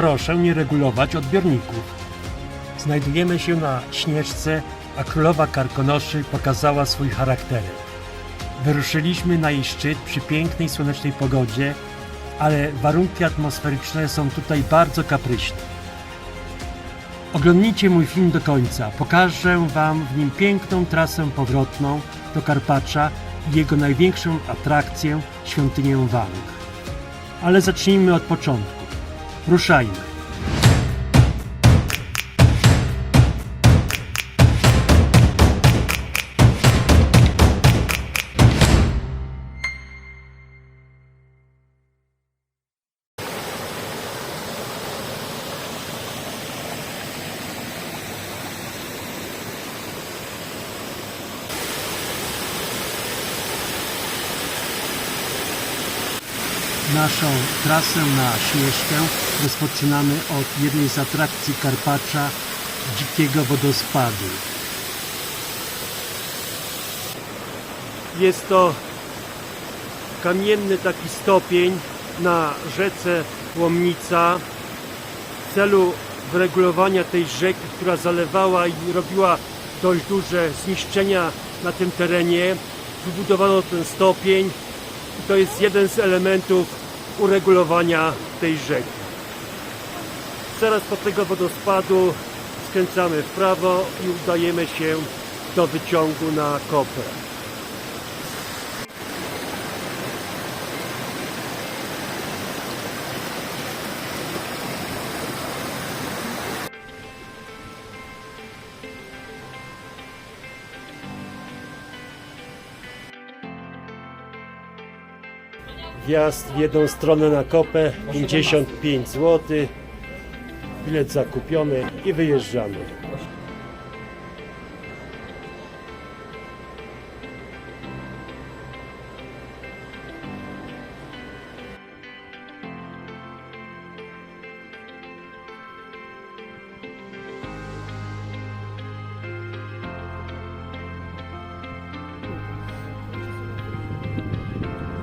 proszę nie regulować odbiorników. Znajdujemy się na Śnieżce, a królowa Karkonoszy pokazała swój charakterek. Wyruszyliśmy na jej szczyt przy pięknej słonecznej pogodzie, ale warunki atmosferyczne są tutaj bardzo kapryśne. Oglądnijcie mój film do końca. Pokażę Wam w nim piękną trasę powrotną do Karpacza i jego największą atrakcję świątynię Wang. Ale zacznijmy od początku. Ruszajmy. Naszą trasę na Śnieżkę rozpoczynamy od jednej z atrakcji Karpacza dzikiego wodospadu. Jest to kamienny taki stopień na rzece Łomnica w celu wyregulowania tej rzeki, która zalewała i robiła dość duże zniszczenia na tym terenie. Wybudowano ten stopień i to jest jeden z elementów uregulowania tej rzeki. Zaraz po tego wodospadu skręcamy w prawo i udajemy się do wyciągu na kopę. Wjazd w jedną stronę na kopę 55 zł. Bilet zakupiony i wyjeżdżamy.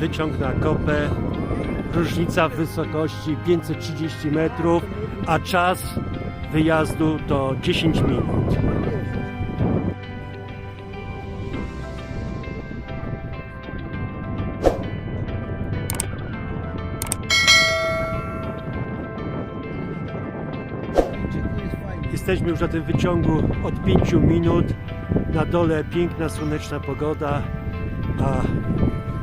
Wyciąg na kopę, różnica w wysokości 530 metrów, a czas wyjazdu to 10 minut. Jesteśmy już na tym wyciągu od 5 minut. Na dole piękna słoneczna pogoda, a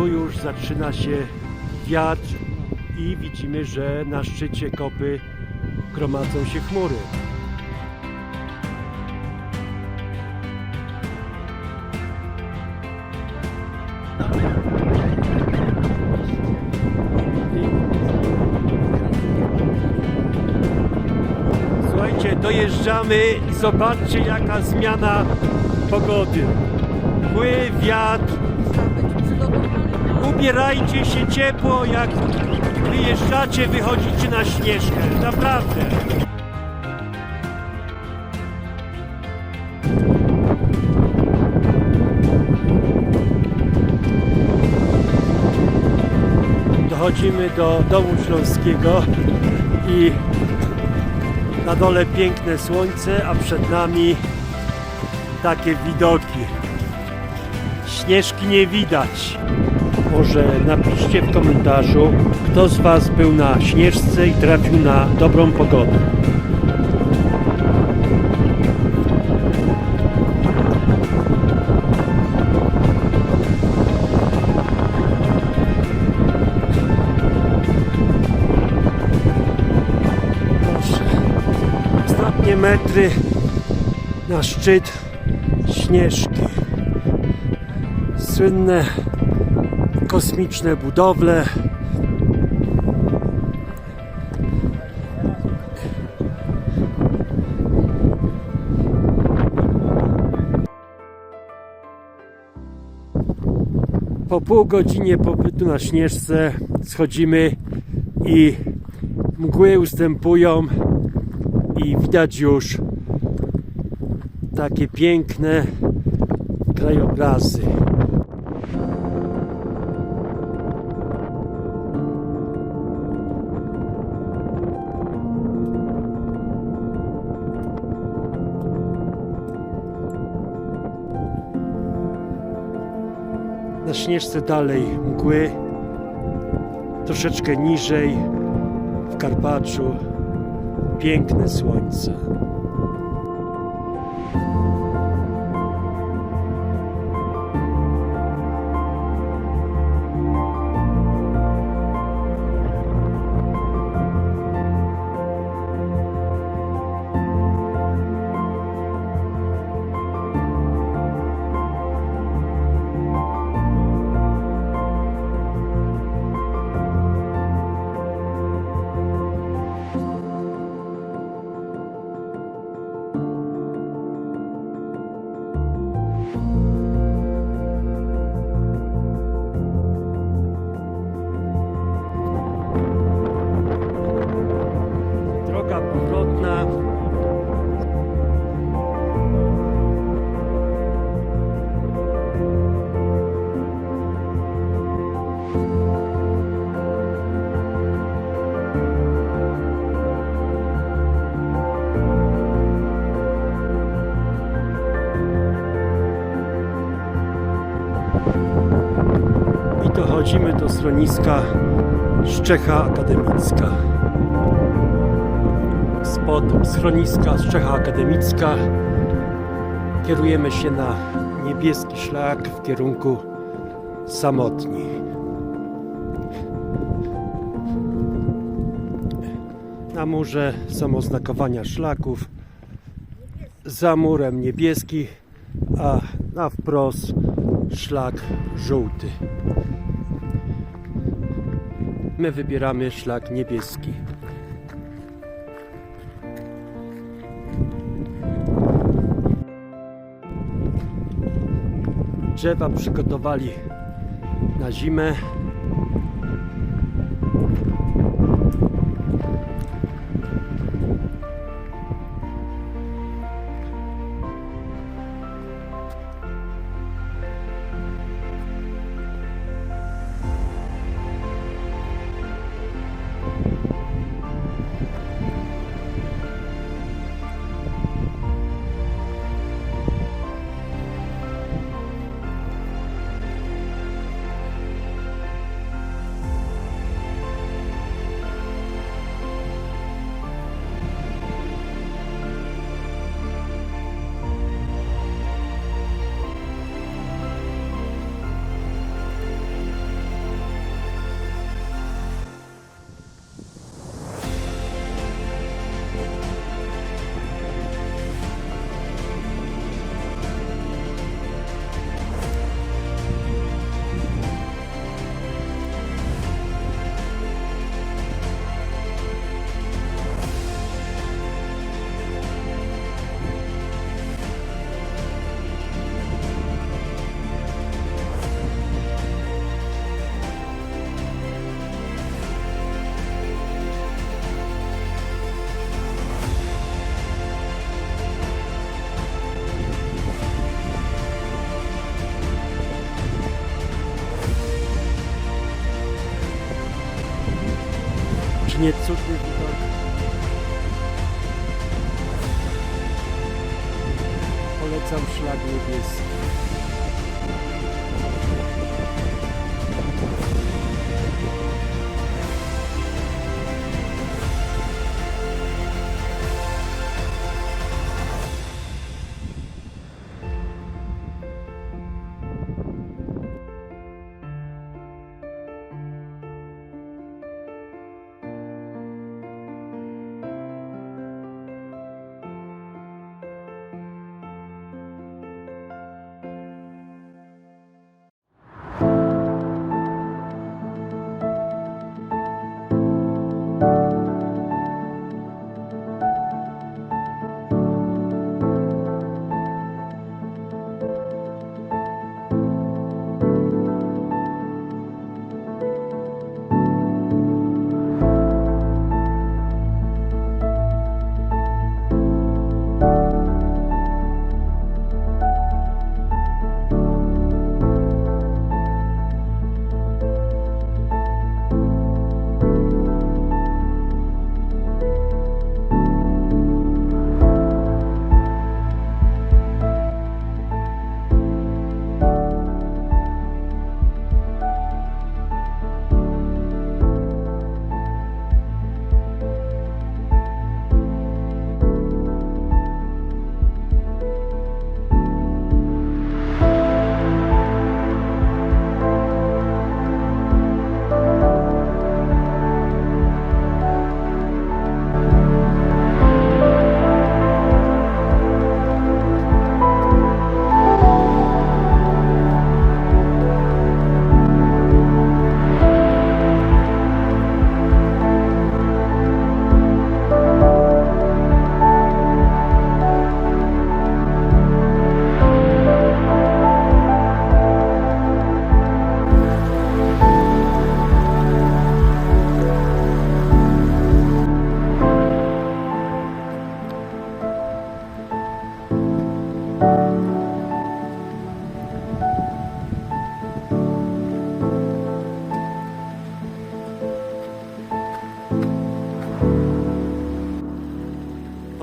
tu już zaczyna się wiatr i widzimy, że na szczycie kopy gromadzą się chmury. Słuchajcie, dojeżdżamy i zobaczcie jaka zmiana pogody. Mły wiatr, ubierajcie się ciepło, jak wyjeżdżacie, wychodzicie na śnieżkę. Naprawdę. Dochodzimy do domu śląskiego i na dole piękne słońce, a przed nami takie widoki. Śnieżki nie widać. Może napiszcie w komentarzu, kto z Was był na Śnieżce i trafił na dobrą pogodę. Ostatnie metry na szczyt Śnieżki. Słynne kosmiczne budowle. Po pół godzinie pobytu na Śnieżce schodzimy i mgły ustępują i widać już takie piękne krajobrazy. Śnieżce dalej mgły, troszeczkę niżej w Karpaczu piękne słońce. Dochodzimy do schroniska Szczecha Akademicka spod schroniska Strzecha Akademicka kierujemy się na niebieski szlak w kierunku Samotni. Na murze są oznakowania szlaków. Za murem niebieski, a na wprost szlak żółty. My wybieramy szlak niebieski. drzewa przygotowali na zimę. Nie cudny widok? Polecam szlak niebieski.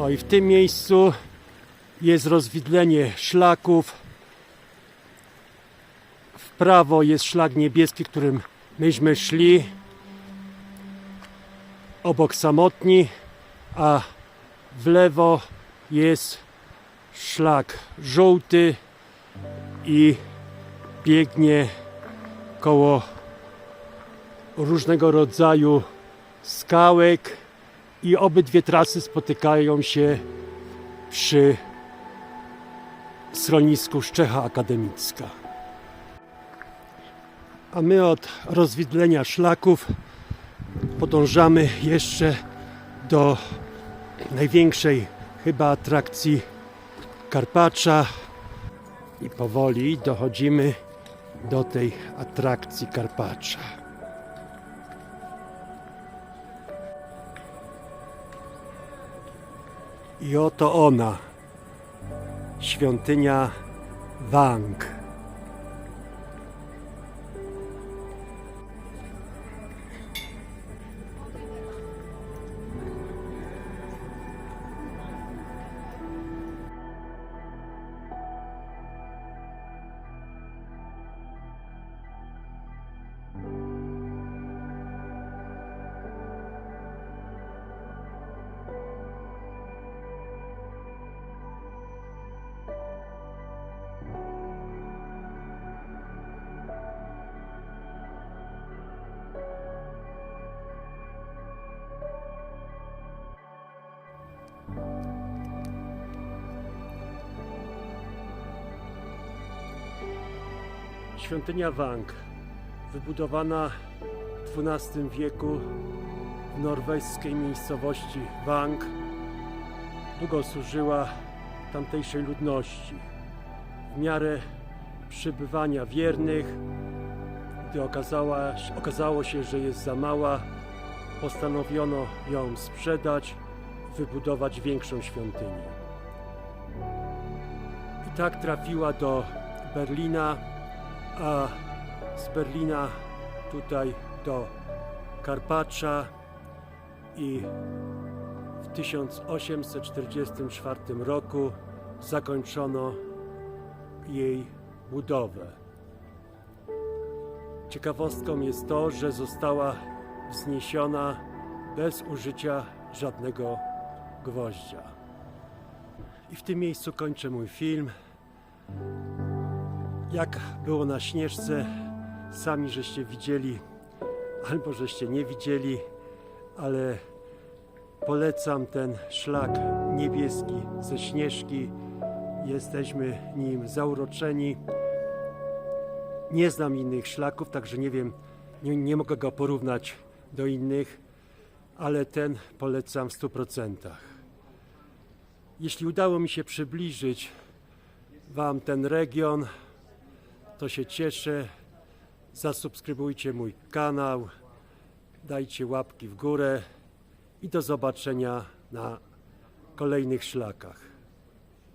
I w tym miejscu jest rozwidlenie szlaków. W prawo jest szlak niebieski, którym myśmy szli. Obok samotni, a w lewo jest szlak żółty i biegnie koło różnego rodzaju skałek i obydwie trasy spotykają się przy schronisku Szczecha Akademicka. A my od rozwidlenia szlaków podążamy jeszcze do największej chyba atrakcji Karpacza i powoli dochodzimy do tej atrakcji Karpacza. I oto ona, świątynia Wang. Świątynia Wang, wybudowana w XII wieku w norweskiej miejscowości Wang, długo służyła tamtejszej ludności. W miarę przybywania wiernych, gdy okazała, okazało się, że jest za mała, postanowiono ją sprzedać, wybudować większą świątynię. I tak trafiła do Berlina, a z Berlina tutaj do Karpacza i w 1844 roku zakończono jej budowę. Ciekawostką jest to, że została wzniesiona bez użycia żadnego gwoździa. I w tym miejscu kończę mój film. Jak było na Śnieżce, sami żeście widzieli, albo żeście nie widzieli, ale polecam ten szlak niebieski ze Śnieżki. Jesteśmy nim zauroczeni. Nie znam innych szlaków, także nie wiem, nie, nie mogę go porównać do innych, ale ten polecam w 100%. Jeśli udało mi się przybliżyć Wam ten region, to się cieszę. Zasubskrybujcie mój kanał, dajcie łapki w górę i do zobaczenia na kolejnych szlakach.